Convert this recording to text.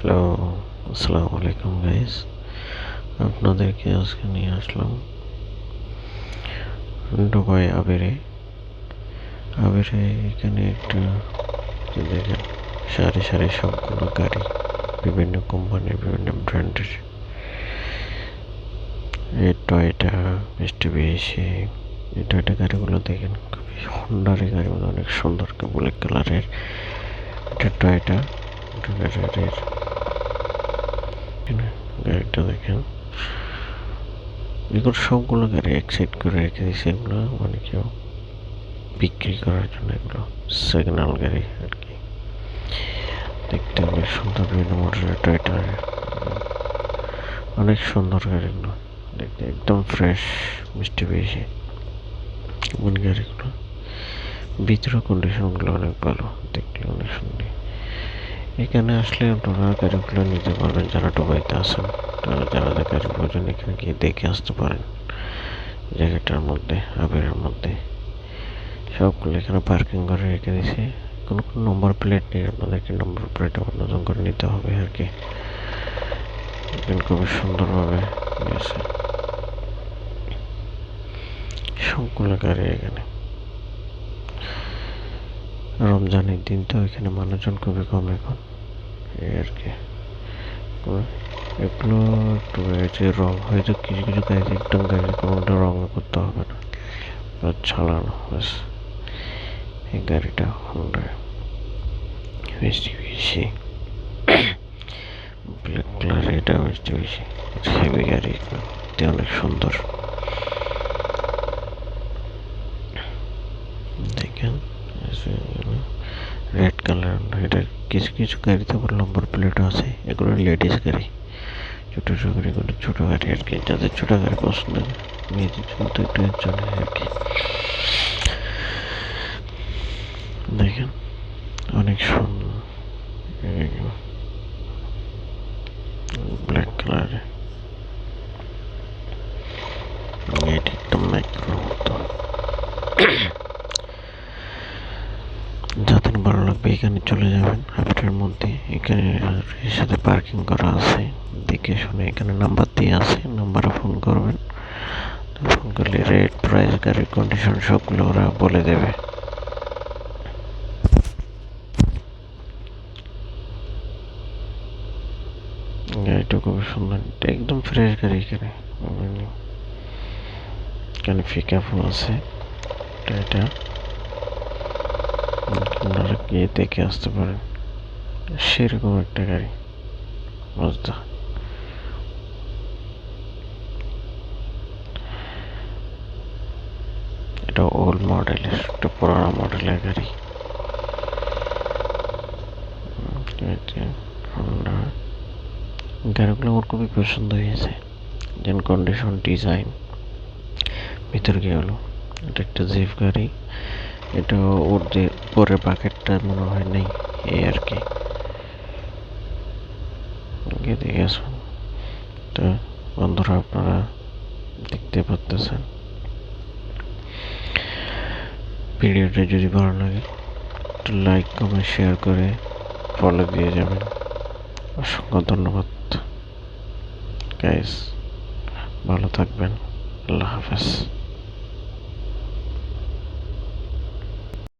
Hello, আসসালামু আলাইকুম guys আপনাদেরকে আজকে নিয়ে আসলাম দুবাই আবেরে। আবেরে এখানে একটা দেখেন সারি সারি সবগুলো গাড়ি, বিভিন্ন কোম্পানির বিভিন্ন ব্র্যান্ডের। এই টয়টা মিস্টুবিশি এই টয়টা গাড়িগুলো দেখেন খুবই হন্ডার এই গাড়িগুলো, অনেক সুন্দর ব্ল্যাক কালারের এটা টয়টা গাড়ির এখানে। গাড়িটা দেখেন। এগুলো সবগুলো গাড়ি এক সাইড করে রেখে দিয়েছে এগুলো মানে কেউ বিক্রি করার জন্য এগুলো সিগন্যাল গাড়ি আর কি। দেখতে অনেক সুন্দর বিভিন্ন মোটরের টয়টা অনেক সুন্দর গাড়িগুলো দেখতে একদম ফ্রেশ মিষ্টি বেশি এমন গাড়িগুলো ভিতরের কন্ডিশনগুলো অনেক ভালো, দেখতে অনেক সুন্দর। এখানে আসলে আপনারা গাড়িগুলো নিতে পারবেন, যারা ডুবাইতে আসেন তারা যারা গাড়ি প্রয়োজন এখানে গিয়ে দেখে আসতে পারেন। জায়গাটার মধ্যে, আবেরের মধ্যে। সবগুলো এখানে পার্কিং করে রেখে দিয়েছে। কোনো কোনো নম্বর প্লেট নেই আপনাদেরকে নম্বর প্লেট আবার নতুন করে নিতে হবে আর কি। এখানে খুবই সুন্দরভাবে দিয়েছে সবগুলো গাড়ি এখানে। রমজানের দিন তো এখানে মানুষজন খুবই কম এখন। এই আর কি। এগুলো একটু যে রং হয়তো কিছু কিছু গাড়িতে একদম গাড়ি কোনোটা রং করতে হবে না। ছাড়ানো, ব্যাস। এই গাড়িটা হোন্ডা বেশি বেশি ব্ল্যাক কালার এটা বেশি বেশি হেভি গাড়ি, দেখতে অনেক সুন্দর দেখেন রেড কালার এটা কিছু কিছু গাড়িতে আবার নম্বর প্লেট আছে এগুলো লেডিস গাড়ি ছোটো ছোটো গাড়িগুলো ছোটো গাড়ি আর কি যাদের ছোটো গাড়ি পছন্দ মেয়েদের জন্য তো একটু এর জন্য আর কি দেখেন অনেক সুন্দর ব্ল্যাক কালারে এটা একদম মাইক্রো মতো যাদের ভালো লাগবে এখানে চলে যাবেন। হাবিটের মধ্যে এখানে এর সাথে পার্কিং করা আছে। দেখে শুনে এখানে নাম্বার দিয়ে আছে। নাম্বারে ফোন করবেন। ফোন করলে রেট প্রাইস গাড়ির কন্ডিশন সবগুলো ওরা বলে দেবে। গাড়িটা খুবই সুন্দর। একদম ফ্রেশ গাড়ি এখানে। এখানে পিক আছে। এটা গিয়ে দেখে আসতে পারেন সেরকম একটা গাড়ি। মজদা এটা ওল্ড মডেলের একটা পুরানো মডেলের গাড়ি। গাড়িগুলো আমার খুবই পছন্দ হয়েছে। যেন কন্ডিশন ডিজাইন ভিতর গিয়ে হলো। এটা একটা জিপ গাড়ি। এটা যে পরের বাকেটটা মনে হয় নেই, এই আর কি। দেখে তো বন্ধুরা, আপনারা দেখতে পাচ্তেছেন ভিডিওটা যদি ভালো লাগে, একটু লাইক কমেন্ট শেয়ার করে ফলো দিয়ে যাবেন। অসংখ্য ধন্যবাদ। গাইস ভালো থাকবেন। আল্লাহ হাফেজ।